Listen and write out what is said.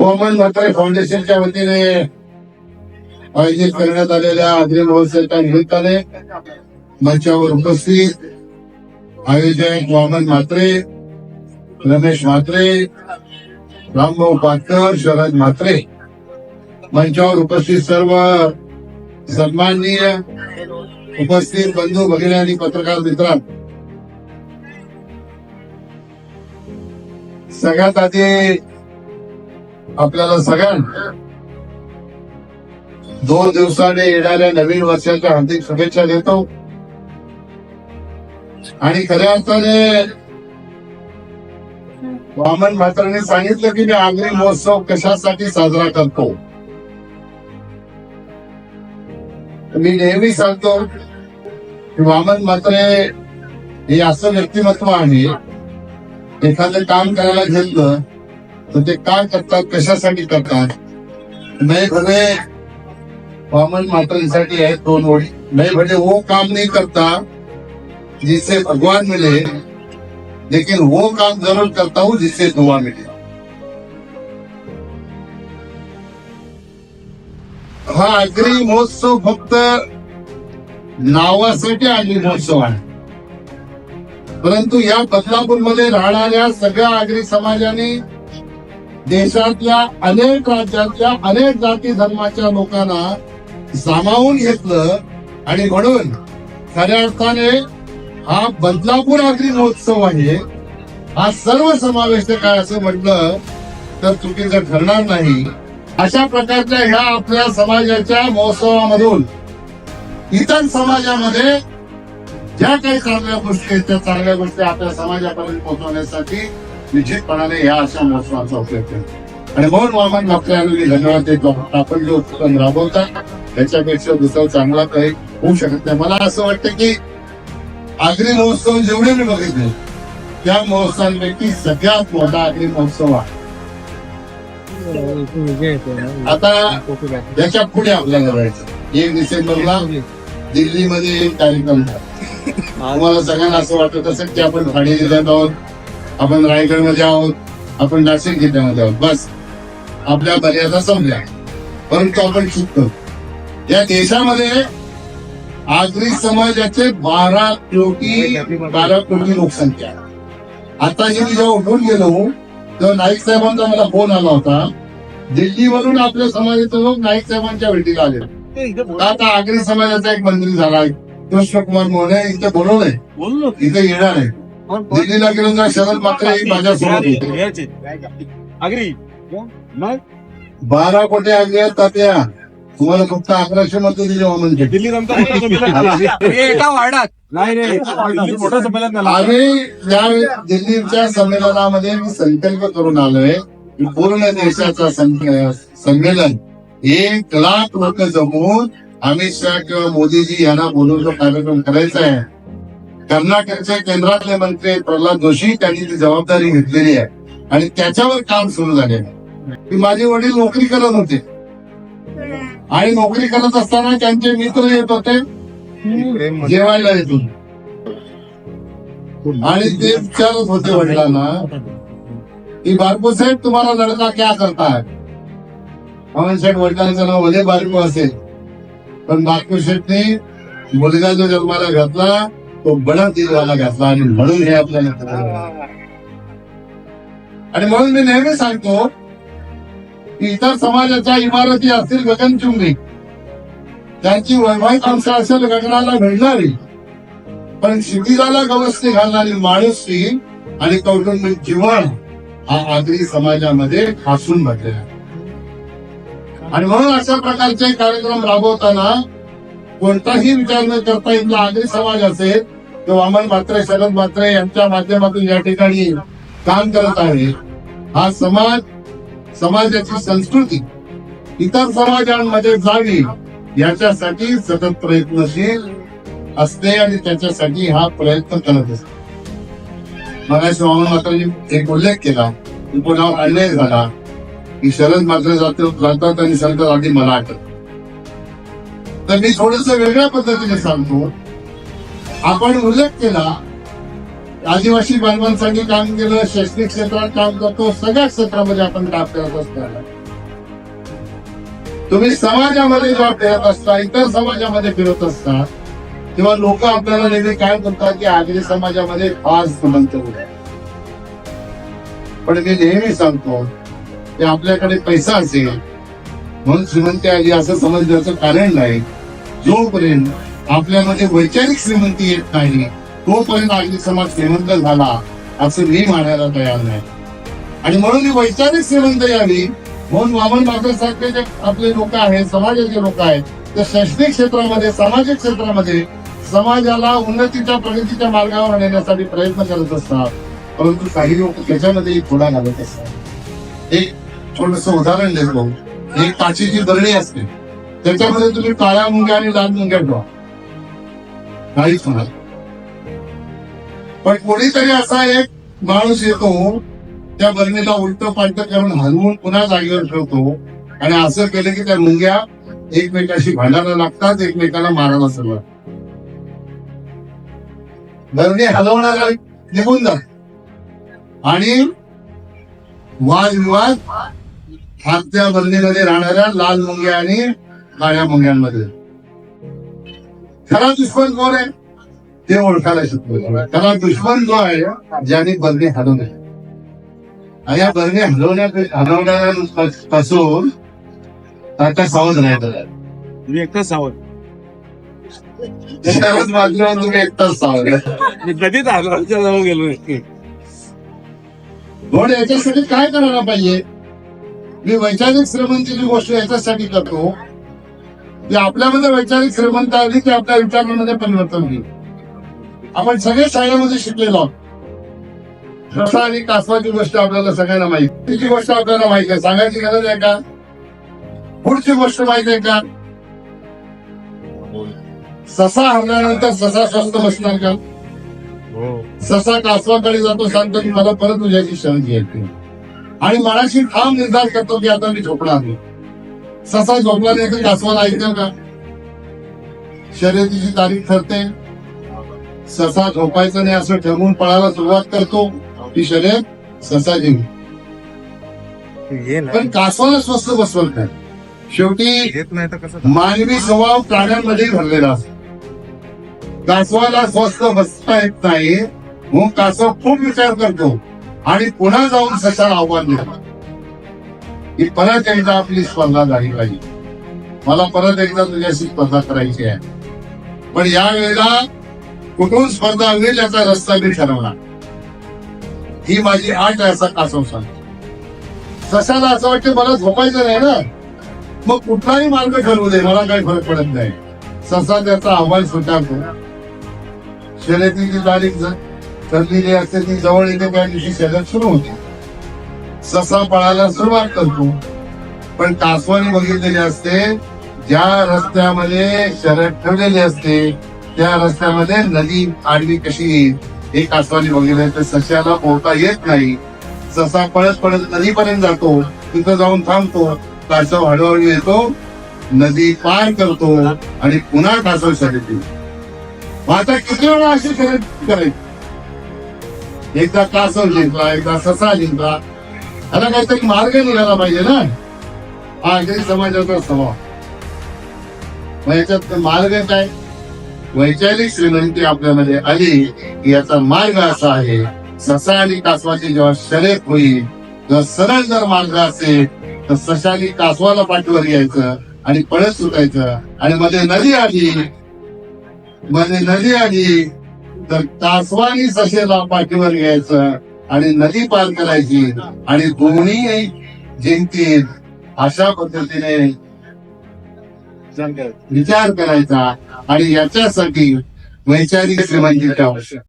कोमल म्हात्रे फाउंडेशनच्या वतीने आयोजित करण्यात आलेल्या आद्री महोत्सवाच्या निमित्ताने मंचावर उपस्थित आयोजक वामन म्हात्रे रमेश म्हात्रे रामभाऊ पाटकर शरद म्हात्रे मंचावर उपस्थित सर्व सन्माननीय उपस्थित बंधू भगिनी आणि पत्रकार मित्रांनो सगळ्यात आधी आपल्याला सगळ्यांना दोन दिवसाने येणाऱ्या नवीन वर्षाच्या हार्दिक शुभेच्छा देतो. आणि खऱ्या अर्थाने वामन म्हात्रेने सांगितलं की मी आगरी महोत्सव कशासाठी साजरा करतो? मी नेहमी सांगतो की वामन म्हात्रे हे असं व्यक्तिमत्व आहे एखादं काम करायला घेतलं तर ते काय करतात कशासाठी करतात? नाही भले वामन मातांसाठी आहेत दोन ओळी. नाही भले वो काम नाही करता जिससे भगवान मिले लेकिन वो काम जरूर करता हूं जिससे दुआ मिले. हा आगरी महोत्सव फक्त नावासाठी आगरी महोत्सव आहे. परंतु या बदलापूरमध्ये राहणाऱ्या सगळ्या आगरी समाजाने देशातल्या अनेक राज्यातल्या अनेक जाती धर्माच्या लोकांना सामावून घेतलं आणि म्हणून खऱ्या अर्थाने हा बदलापूर अग्री महोत्सव आहे. हा सर्व समावेशक आहे असं म्हटलं तर चुकीचं ठरणार नाही. अशा प्रकारच्या ह्या आपल्या समाजाच्या महोत्सवामधून इतर समाजामध्ये ज्या काही चांगल्या गोष्टी आहेत त्या चांगल्या गोष्टी आपल्या समाजापर्यंत पोहोचवण्यासाठी निश्चितपणाने या अशा महोत्सवांचा उपयोग करतो आणि म्हणून वामन आपल्याला मी धन्यवाद देतो आपण जो उपक्रम राबवता त्याच्यापेक्षा दुसरा चांगला काही होऊ शकत नाही. मला असं वाटतं की आगरी महोत्सव जेवढे मी बघितले त्या महोत्सवांपैकी सगळ्यात मोठा आगरी महोत्सव आहे. आता याच्यापुढे आपल्याला जायचं. एक डिसेंबरला दिल्लीमध्ये एक कार्यक्रम झाला तुम्हाला सगळ्यांना असं वाटत असेल की आपण भाडे दिल्यात आहोत. आपण रायगडमध्ये आहोत आपण नाशिक जिल्ह्यामध्ये आहोत. बस. आपल्या मर्यादा संपल्या. परंतु आपण चुकतो. या देशामध्ये आगरी समाजाचे बारा कोटी बारा कोटी लोकसंख्या आहे. आता हे मी जेव्हा उठून गेलो तेव्हा नाईक साहेबांचा मला फोन आला होता. दिल्लीवरून आपल्या समाजाचे लोक नाईक साहेबांच्या भेटीला आले. आता आगरी समाजाचा एक मंत्री झाला. कृष्ण कुमार मोहने इथे बोलवलंय. इथे येणार आहे. दिल्लीला गेलो ना शरद मात्र माझ्यासोबत होते अग्री मग? बारा कोटी आहेत तात्या. तुम्हाला फक्त अकराशे मतं दिली म्हणजे. दिल्ली रमता एका वार्डात नाही आम्ही त्या दिल्लीच्या संमेलनामध्ये मी संकल्प करून आलोय की पूर्ण देशाचा संमेलन एक लाख लोक जमवून अमित शहा किंवा मोदीजी यांना बोलून जो कार्यक्रम करायचा आहे. कर्नाटकचे केंद्रातले मंत्री प्रल्हाद जोशी त्यांनी ती जबाबदारी घेतलेली आहे. आणि त्याच्यावर काम सुरू झालेलं माझे वडील नोकरी करत होते. आणि नोकरी करत असताना त्यांचे मित्र येत होते. जेवायला येतून आणि ते विचारत होते वडिलांना की बारको साहेब तुम्हाला लड़का क्या करता है शेठ वडिलांचं नाव भले बारको असेल. पण बारको शेठने मुलगा जो जन्माला घातला तो बडा दिलवाला घातला आणि म्हणून हे आपल्याला. आणि म्हणून मी नेहमी सांगतो की इतर समाजाच्या इमारती असतील गगनचुंबी त्यांची वैवाहिक अंश असेल गगनाला मिळणारी पण शिबिराला गवसणी घालणारी माणुसकी आणि कौटुंबिक जीवन हा आगरी समाजामध्ये ठासून भरलेला. आणि म्हणून अशा प्रकारचे कार्यक्रम राबवताना कोणताही विचार न करता इथला आगरी समाज असेल तो वामन मात्रे शरद मात्रे यांच्या माध्यमातून या ठिकाणी काम करत आहे. हा समाज समाजाची संस्कृती इतर समाजांमध्ये जावी याच्यासाठी सतत प्रयत्नशील असते आणि त्याच्यासाठी हा प्रयत्न करत असतो. मगाशी वामन मात्रांनी एक उल्लेख केला की कोणावर अन्याय झाला की शरद मात्र जात- जातात आणि सांगतात आधी मला आठवत तर मी थोडस वेगळ्या पद्धतीने सांगतो. आपण उल्लेख केला आदिवासी बांधवांसाठी काम केलं शैक्षणिक क्षेत्रात काम करतो सगळ्या क्षेत्रामध्ये आपण काम करत असताना तुम्ही समाजामध्ये जॉब फिरत असता इतर समाजामध्ये फिरत असता तेव्हा लोक आपल्याला नेहमी काय म्हणतात की आगरी समाजामध्ये फार समंत होते पण मी नेहमी सांगतो की आपल्याकडे पैसा असेल म्हणून श्रीमंती आली असं समजण्याचं कारण नाही. जोपर्यंत आपल्यामध्ये वैचारिक श्रीमंती येत नाही तोपर्यंत आपली समाज श्रीमंत झाला असं मी मानायला तयार नाही. आणि म्हणून ही वैचारिक श्रीमंत यावी म्हणून वामन मात्र सारखे जे आपले लोक आहेत समाजाचे लोक आहेत ते शैक्षणिक क्षेत्रामध्ये सामाजिक क्षेत्रामध्ये समाजाला उन्नतीच्या प्रगतीच्या मार्गावर नेण्यासाठी प्रयत्न करत असतात. परंतु काही लोक त्याच्यामध्ये थोडा घालत असतात. एक छोटस उदाहरण देतो. एक काचीची बरणी असते. त्याच्यामध्ये तुम्ही काळ्या मुंग्या आणि लाल मुंग्या ठेवा. काहीच होणार पण कोणीतरी असा एक माणूस येतो त्या बरणीला उलट पालट करून हलवून पुन्हा जागेवर ठेवतो आणि असं केलं की त्या मुंग्या एकमेकाशी भांडायला लागतात एकमेकाला मारायला सुरुवात. बरणी हलवणारा निघून जात. आणि वादविवाद हा त्या बरणीमध्ये राहणाऱ्या लाल मुंग्या आणि काळ्या मुंग्यांमध्ये. खरा दुश्मन कोण आहे? ते ओळखायला शिकतो खरा दुश्मन जो आहे ज्याने बरणी हलवली. आणि या बरणी हलवण्यात हलवण्यापासून आता सावध राहायचं तुम्ही एकटाच सावध. बाजूला तुम्ही एकटाच सावध. मी कधीच गेलो म्हणून याच्यासाठी काय करायला पाहिजे? मी वैचारिक श्रीमंतीची गोष्ट याच्यासाठी करतो. की आपल्यामध्ये वैचारिक श्रीमंत आली की आपल्या विचारांमध्ये परिवर्तन होईल. आपण सगळे शाळेमध्ये शिकलेलो आहोत. रसा आणि कासवाची गोष्ट आपल्याला सगळ्यांना माहिती. तिची गोष्ट आपल्याला माहिती आहे. सांगायची गरज आहे का? पुढची गोष्ट माहिती आहे का? ससा हरल्यानंतर ससा स्वस्त बसणार का? ससा कासवाकडे जातो सांगतो की मला परत तुझ्याची शरण घ्यायची आणि मनाशी ठाम निर्धार करतो की आता मी झोपणार नाही. ससा झोपला नाही तर कासवाला ऐकतो का शर्यतीची तारीख ठरते ससा झोपायचं नाही असं ठरवून पळायला सुरुवात करतो ती शर्यत ससा जिंकली पण कासवाला स्वस्त बसवल काय शेवटी मानवी स्वभाव प्राण्यांमध्ये भरलेला असतो कासवाला स्वस्त बसता येत नाही म्हणून कासव खूप विचार करतो आणि पुन्हा जाऊन सशाला आव्हान देतो. ही परत एकदा आपली स्पर्धा झाली पाहिजे. मला परत एकदा तुझ्याशी स्पर्धा करायची आहे. पण या वेळेला कुठून स्पर्धा होईल याचा रस्ता मी ठरवणार. ही माझी आठ आहे असा कासव सांगतो सशाला असं वाटतं मला झोपायचं नाही ना. मग कुठलाही मार्ग ठरवू दे मला काही फरक पडत नाही. ससा त्याचा अहवाल स्वीकारतो. शर्यतीची तारीख जर ठरलेली असते ती जवळ येते त्या दिवशी शर्यत सुरू होते. ससा पळायला सुरुवात करतो. पण कासवाने बघितलेली असते ज्या रस्त्यामध्ये शरद ठेवलेली असते त्या रस्त्यामध्ये नदी आडवी कशी येईल हे कासवाने बघितलं. तर सश्याला पोहता येत नाही. ससा पळत पळत नदीपर्यंत जातो तिथं जाऊन थांबतो. कासव हळूहळू येतो नदी पार करतो आणि पुन्हा कासव शर्यत येतो आता किती वेळा अशी शर्यत करायची? एकदा कासव जिंकला एकदा ससा जिंकला आता काहीतरी मार्ग निघाला पाहिजे ना. हा आगरी समाजाचा स्वभाव. याच्यात मार्ग काय? वैचारिक श्रीमंती आपल्यामध्ये आली की याचा मार्ग असा आहे ससा आणि कासवाची जेव्हा शर्यत होईल तेव्हा सरळ जर मार्ग असेल तर सशाने कासवाला पाठीवर घ्यायचं आणि पळत सुटायचं. आणि मध्ये नदी आली मध्ये नदी आली तर कासवानी सशेला पाठीवर यायचं आणि नदी पार करायची आणि दोन्ही जिंकतील अशा पद्धतीने विचार करायचा आणि याच्यासाठी वैचारिक श्रीमंतीची आवश्यक